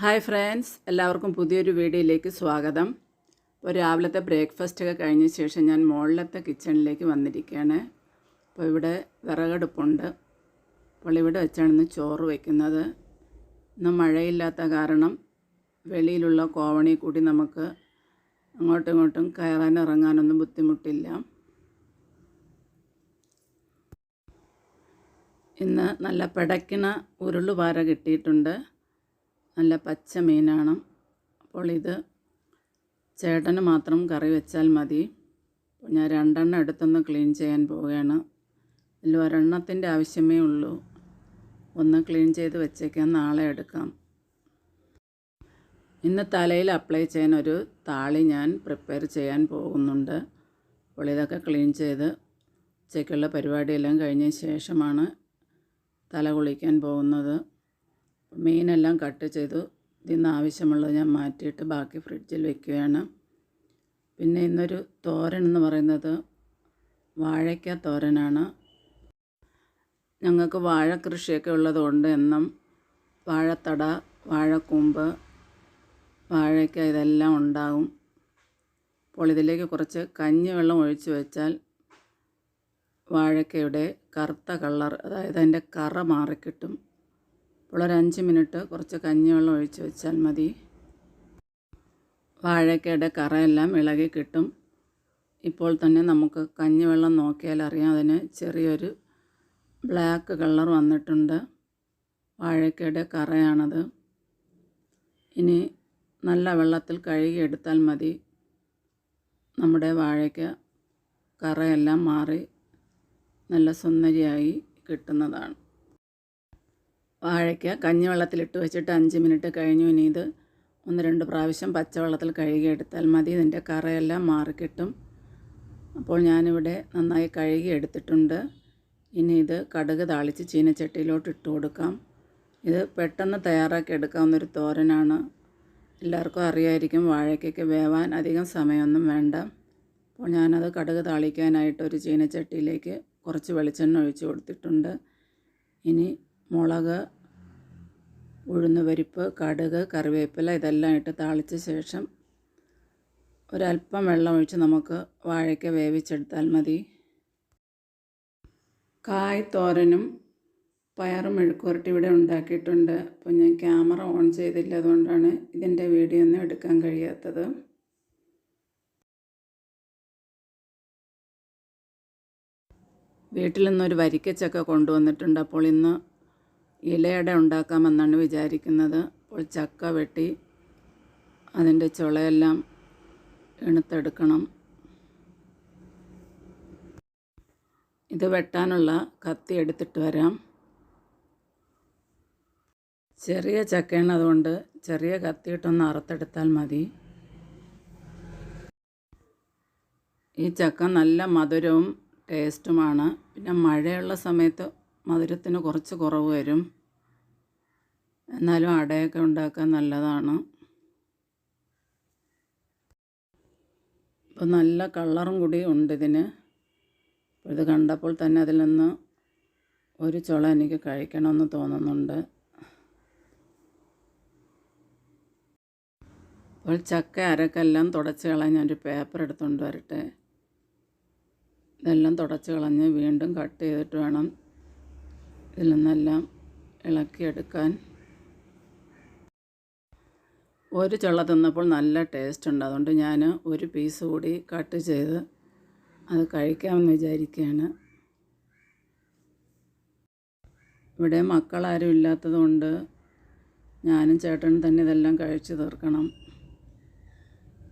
Hi friends എല്ലാവർക്കും പുതിയൊരു വീഡിയോയിലേക്ക് സ്വാഗതം. ഇപ്പോൾ രാവിലത്തെ ബ്രേക്ക്ഫാസ്റ്റ് ഒക്കെ കഴിഞ്ഞ ശേഷം ഞാൻ മുകളിലത്തെ കിച്ചണിലേക്ക് വന്നിരിക്കുകയാണ്. അപ്പോൾ ഇവിടെ വിറകടുപ്പുണ്ട്. അപ്പോൾ ഇവിടെ വെച്ചാണ് ഇന്ന് ചോറ് വയ്ക്കുന്നത് ഇന്ന് മഴയില്ലാത്ത കാരണം വെളിയിലുള്ള കോവണി കൂടി നമുക്ക് അങ്ങോട്ടും ഇങ്ങോട്ടും കയറാൻ ഇറങ്ങാനൊന്നും ബുദ്ധിമുട്ടില്ല. ഇന്ന് നല്ല പിടയ്ക്കണ ഉരുളുപാര കിട്ടിയിട്ടുണ്ട്. നല്ല പച്ച മീനാണ്. അപ്പോൾ ഇത് ചേട്ടന് മാത്രം കറി വെച്ചാൽ മതി. ഞാൻ രണ്ടെണ്ണം എടുത്തൊന്ന് ക്ലീൻ ചെയ്യാൻ പോവുകയാണ്. ഇതിൽ ഒരെണ്ണത്തിന്റെ ആവശ്യമേ ഉള്ളൂ. ഒന്ന് ക്ലീൻ ചെയ്ത് വെച്ചേക്കാം. നാളെ എടുക്കാം. ഇന്ന് തലയിൽ അപ്ലൈ ചെയ്യാൻ ഒരു താളി ഞാൻ പ്രിപ്പയർ ചെയ്യാൻ പോകുന്നുണ്ട്. അപ്പോൾ ഇതൊക്കെ ക്ലീൻ ചെയ്ത് ഉച്ചയ്ക്കുള്ള പരിപാടിയെല്ലാം കഴിഞ്ഞ ശേഷമാണ് തല കുളിക്കാൻ പോകുന്നത്. മീനെല്ലാം കട്ട് ചെയ്തു. ഇതിന്ന് ആവശ്യമുള്ളത് ഞാൻ മാറ്റിയിട്ട് ബാക്കി ഫ്രിഡ്ജിൽ വെക്കുകയാണ്. പിന്നെ ഇന്നൊരു തോരൻ എന്ന് പറയുന്നത് വാഴയ്ക്ക തോരനാണ്. ഞങ്ങൾക്ക് വാഴ കൃഷിയൊക്കെ ഉള്ളതുകൊണ്ട് എന്നും വാഴത്തട വാഴക്കൂമ്പ് വാഴയ്ക്ക ഇതെല്ലാം ഉണ്ടാകും അപ്പോൾ ഇതിലേക്ക് കുറച്ച് കഞ്ഞി വെള്ളം ഒഴിച്ച് വെച്ചാൽ വാഴയ്ക്കയുടെ കറുത്ത കളർ അതായത് അതിന്റെ കറ മാറിക്കിട്ടും. അപ്പോൾ ഒരു അഞ്ച് മിനിറ്റ് കുറച്ച് കഞ്ഞിവെള്ളം ഒഴിച്ച് വെച്ചാൽ മതി. വാഴക്കയുടെ കറയെല്ലാം ഇളകി കിട്ടും. ഇപ്പോൾ തന്നെ നമുക്ക് കഞ്ഞിവെള്ളം നോക്കിയാൽ അറിയാം അതിന് ചെറിയൊരു ബ്ലാക്ക് കളർ വന്നിട്ടുണ്ട്. വാഴക്കയുടെ കറയാണത്. ഇനി നല്ല വെള്ളത്തിൽ കഴുകി എടുത്താൽ മതി. നമ്മുടെ വാഴയ്ക്ക കറയെല്ലാം മാറി നല്ല സുന്ദരിയായി കിട്ടുന്നതാണ്. വാഴയ്ക്ക കഞ്ഞിവെള്ളത്തിലിട്ട് വെച്ചിട്ട് അഞ്ച് മിനിറ്റ് കഴിഞ്ഞു. ഇനി ഇത് ഒന്ന് രണ്ട് പ്രാവശ്യം പച്ചവെള്ളത്തിൽ കഴുകിയെടുത്താൽ മതി. ഇതിന്റെ കറയെല്ലാം മാറിക്കിട്ടും അപ്പോൾ ഞാനിവിടെ നന്നായി കഴുകി എടുത്തിട്ടുണ്ട്. ഇനി ഇത് കടുക് താളിച്ച് ചീനച്ചട്ടിയിലോട്ട് ഇട്ട് കൊടുക്കാം. ഇത് പെട്ടെന്ന് തയ്യാറാക്കി എടുക്കാവുന്നൊരു തോരനാണ്. എല്ലാവർക്കും അറിയായിരിക്കും വാഴയ്ക്കൊക്കെ വേവാൻ അധികം സമയമൊന്നും വേണ്ട. അപ്പോൾ ഞാനത് കടുക് താളിക്കാനായിട്ട് ഒരു ചീനച്ചട്ടിയിലേക്ക് കുറച്ച് വെളിച്ചെണ്ണ ഒഴിച്ച് കൊടുത്തിട്ടുണ്ട്. ഇനി മുളക് ഉഴുന്ന് പരിപ്പ് കടുക് കറിവേപ്പില ഇതെല്ലാം ഇട്ട് താളിച്ച ശേഷം ഒരല്പം വെള്ളം ഒഴിച്ച് നമുക്ക് വാഴയ്ക്ക വേവിച്ചെടുത്താൽ മതി. കായ് തോരനും പയറും മെഴുക്കുവരട്ടി ഇവിടെ ഉണ്ടാക്കിയിട്ടുണ്ട്. അപ്പോൾ ഞാൻ ക്യാമറ ഓൺ ചെയ്തില്ല അതുകൊണ്ടാണ് ഇതിന്റെ വീഡിയോ ഒന്നും എടുക്കാൻ കഴിയാത്തത്. വീട്ടിൽ നിന്നൊരു വരിക്കച്ചക്ക കൊണ്ടുവന്നിട്ടുണ്ട്. അപ്പോൾ ഇന്ന് ഇലയട ഉണ്ടാക്കാമെന്നാണ് വിചാരിക്കുന്നത്. അപ്പോൾ ചക്ക വെട്ടി അതിന്റെ ചുളയെല്ലാം എണുത്തെടുക്കണം ഇത് വെട്ടാനുള്ള കത്തി എടുത്തിട്ട് വരാം. ചെറിയ ചക്കയാണ് അതുകൊണ്ട് ചെറിയ കത്തിയിട്ടൊന്ന് അറുത്തെടുത്താൽ മതി. ഈ ചക്ക നല്ല മധുരവും ടേസ്റ്റുമാണ്. പിന്നെ മഴയുള്ള സമയത്ത് മധുരത്തിന് കുറച്ച് കുറവ് വരും. എന്നാലും അടയൊക്കെ ഉണ്ടാക്കാൻ നല്ലതാണ്. ഇപ്പോൾ നല്ല കളറും കൂടി ഉണ്ട് ഇതിന്. അപ്പോൾ ഇത് കണ്ടപ്പോൾ തന്നെ അതിൽ നിന്ന് ഒരു ചുള എനിക്ക് കഴിക്കണമെന്ന് തോന്നുന്നുണ്ട്. അപ്പോൾ ചക്ക അരക്കെല്ലാം തുടച്ച് കളയാൻ ഞാനൊരു പേപ്പർ എടുത്തുകൊണ്ട് വരട്ടെ. ഇതെല്ലാം തുടച്ച് കളഞ്ഞ് വീണ്ടും കട്ട് ചെയ്തിട്ട് വേണം ഇതിൽ നിന്നെല്ലാം ഇളക്കിയെടുക്കാൻ. ഒരു ചുള്ള തിന്നപ്പോൾ നല്ല ടേസ്റ്റ് ഉണ്ട്. അതുകൊണ്ട് ഞാൻ ഒരു പീസ് കൂടി കട്ട് ചെയ്ത് അത് കഴിക്കാമെന്ന് വിചാരിക്കുകയാണ്. ഇവിടെ മക്കളാരും ഇല്ലാത്തത് കൊണ്ട് ഞാനും ചേട്ടനും തന്നെ ഇതെല്ലാം കഴിച്ചു തീർക്കണം.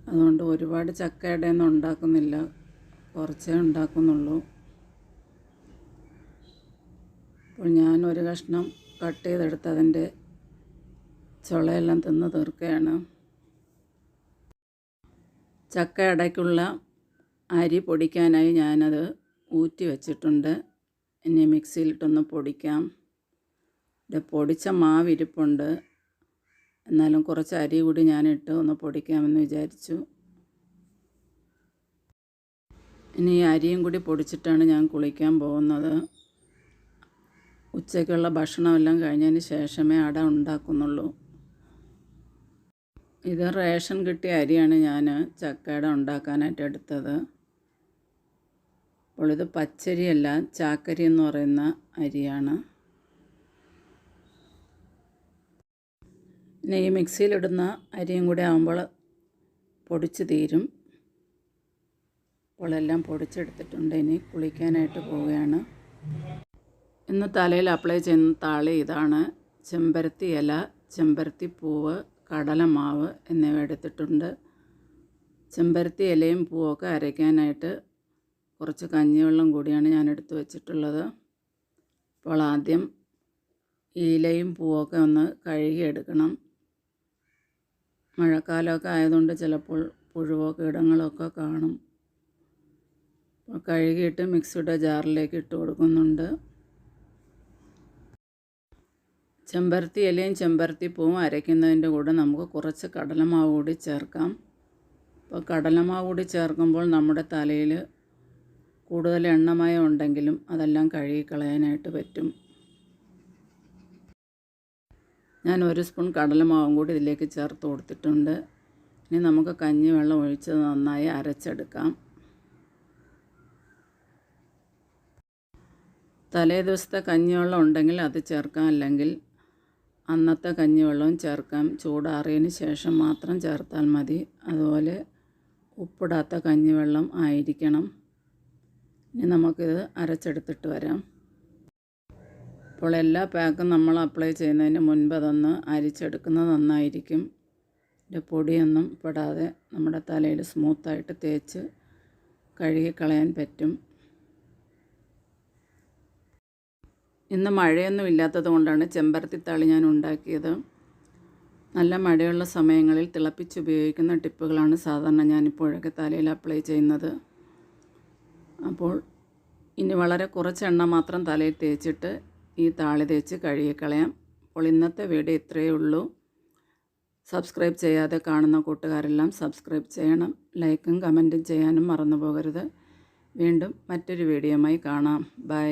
അതുകൊണ്ട് ഒരുപാട് ചക്കയുടെ ഒന്നും ഉണ്ടാക്കുന്നില്ല. കുറച്ചേ ഉണ്ടാക്കുന്നുള്ളൂ. അപ്പോൾ ഞാൻ ഒരു കഷ്ണം കട്ട് ചെയ്തെടുത്ത് അതിന്റെ ചുളയെല്ലാം തിന്ന് തീർക്കുകയാണ്. ചക്ക അടയ്ക്കുള്ള അരി പൊടിക്കാനായി ഞാനത് ഊറ്റി വെച്ചിട്ടുണ്ട്. ഇനി മിക്സിയിലിട്ടൊന്ന് പൊടിക്കാം. ഇവിടെ പൊടിച്ച മാവ് ഇരിപ്പുണ്ട്. എന്നാലും കുറച്ച് അരി കൂടി ഞാനിട്ട് ഒന്ന് പൊടിക്കാമെന്ന് വിചാരിച്ചു. ഇനി ഈ അരിയും കൂടി പൊടിച്ചിട്ടാണ് ഞാൻ കുളിക്കാൻ പോകുന്നത്. ഉച്ചയ്ക്കുള്ള ഭക്ഷണമെല്ലാം കഴിഞ്ഞതിന് ശേഷമേ അട ഉണ്ടാക്കുന്നുള്ളൂ. ഇത് റേഷൻ കിട്ടിയ അരിയാണ് ഞാൻ ചക്കയുടെ ഉണ്ടാക്കാനായിട്ട് എടുത്തത്. അപ്പോൾ ഇത് പച്ചരിയല്ല ചാക്കരി എന്ന് പറയുന്ന അരിയാണ്. പിന്നെ ഈ മിക്സിയിലിടുന്ന അരിയും കൂടെ ആകുമ്പോൾ പൊടിച്ച് തീരും. അപ്പോൾ എല്ലാം പൊടിച്ചെടുത്തിട്ടുണ്ട്. ഇനി കുളിക്കാനായിട്ട് പോവുകയാണ്. ഇന്ന് തലയിൽ അപ്ലൈ ചെയ്യുന്ന താളി ഇതാണ്. ചെമ്പരത്തി ഇല ചെമ്പരത്തി പൂവ് കടലമാവ് എന്നിവ എടുത്തിട്ടുണ്ട്. ചെമ്പരത്തി ഇലയും പൂവൊക്കെ അരയ്ക്കാനായിട്ട് കുറച്ച് കഞ്ഞിവെള്ളം കൂടിയാണ് ഞാൻ എടുത്തു വച്ചിട്ടുള്ളത്. അപ്പോൾ ആദ്യം ഇലയും പൂവൊക്കെ ഒന്ന് കഴുകിയെടുക്കണം മഴക്കാലമൊക്കെ ആയതുകൊണ്ട് ചിലപ്പോൾ പുഴുവോ കീടങ്ങളൊക്കെ കാണും. കഴുകിയിട്ട് മിക്സിയുടെ ജാറിലേക്ക് ഇട്ട് കൊടുക്കുന്നുണ്ട്. ചെമ്പരത്തി ഇലയും ചെമ്പരത്തി പൂവും അരയ്ക്കുന്നതിന്റെ കൂടെ നമുക്ക് കുറച്ച് കടലമാവ് കൂടി ചേർക്കാം. അപ്പോൾ കടലമാവ് കൂടി ചേർക്കുമ്പോൾ നമ്മുടെ തലയിൽ കൂടുതൽ എണ്ണമയം ഉണ്ടെങ്കിലും അതെല്ലാം കഴുകിക്കളയാനായിട്ട് പറ്റും. ഞാൻ ഒരു സ്പൂൺ കടലമാവും കൂടി ഇതിലേക്ക് ചേർത്ത് കൊടുത്തിട്ടുണ്ട്. ഇനി നമുക്ക് കഞ്ഞി വെള്ളം ഒഴിച്ച് നന്നായി അരച്ചെടുക്കാം. തലേ ദിവസത്തെ കഞ്ഞിവെള്ളം ഉണ്ടെങ്കിൽ അത് ചേർക്കാം. അല്ലെങ്കിൽ അന്നത്തെ കഞ്ഞിവെള്ളവും ചേർക്കാം. ചൂടാറിയതിന് ശേഷം മാത്രം ചേർത്താൽ മതി. അതുപോലെ ഉപ്പിടാത്ത കഞ്ഞിവെള്ളം ആയിരിക്കണം. ഇനി നമുക്കിത് അരച്ചെടുത്തിട്ട് വരാം. അപ്പോൾ എല്ലാ പാക്കും നമ്മൾ അപ്ലൈ ചെയ്യുന്നതിന് മുൻപ് അതൊന്ന് അരിച്ചെടുക്കുന്നത് നന്നായിരിക്കും. ഇതിന്റെ പൊടിയൊന്നും പെടാതെ നമ്മുടെ തലയിൽ സ്മൂത്തായിട്ട് തേച്ച് കഴുകി കളയാൻ പറ്റും. ഇന്ന് മഴയൊന്നും ഇല്ലാത്തത് കൊണ്ടാണ് ചെമ്പരത്തിത്താളി ഞാൻ ഉണ്ടാക്കിയത്. നല്ല മഴയുള്ള സമയങ്ങളിൽ തിളപ്പിച്ച് ഉപയോഗിക്കുന്ന ടിപ്പുകളാണ് സാധാരണ ഞാനിപ്പോഴൊക്കെ തലയിൽ അപ്ലൈ ചെയ്യുന്നത്. അപ്പോൾ ഇനി വളരെ കുറച്ച് എണ്ണ മാത്രം തലയിൽ തേച്ചിട്ട് ഈ താളി തേച്ച് കഴുകിക്കളയാം. അപ്പോൾ ഇന്നത്തെ വീഡിയോ ഇത്രയേ ഉള്ളൂ. സബ്സ്ക്രൈബ് ചെയ്യാതെ കാണുന്ന കൂട്ടുകാരെല്ലാം സബ്സ്ക്രൈബ് ചെയ്യണം. ലൈക്കും കമന്റും ചെയ്യാനും മറന്നു പോകരുത്. വീണ്ടും മറ്റൊരു വീഡിയോയുമായി കാണാം. ബൈ.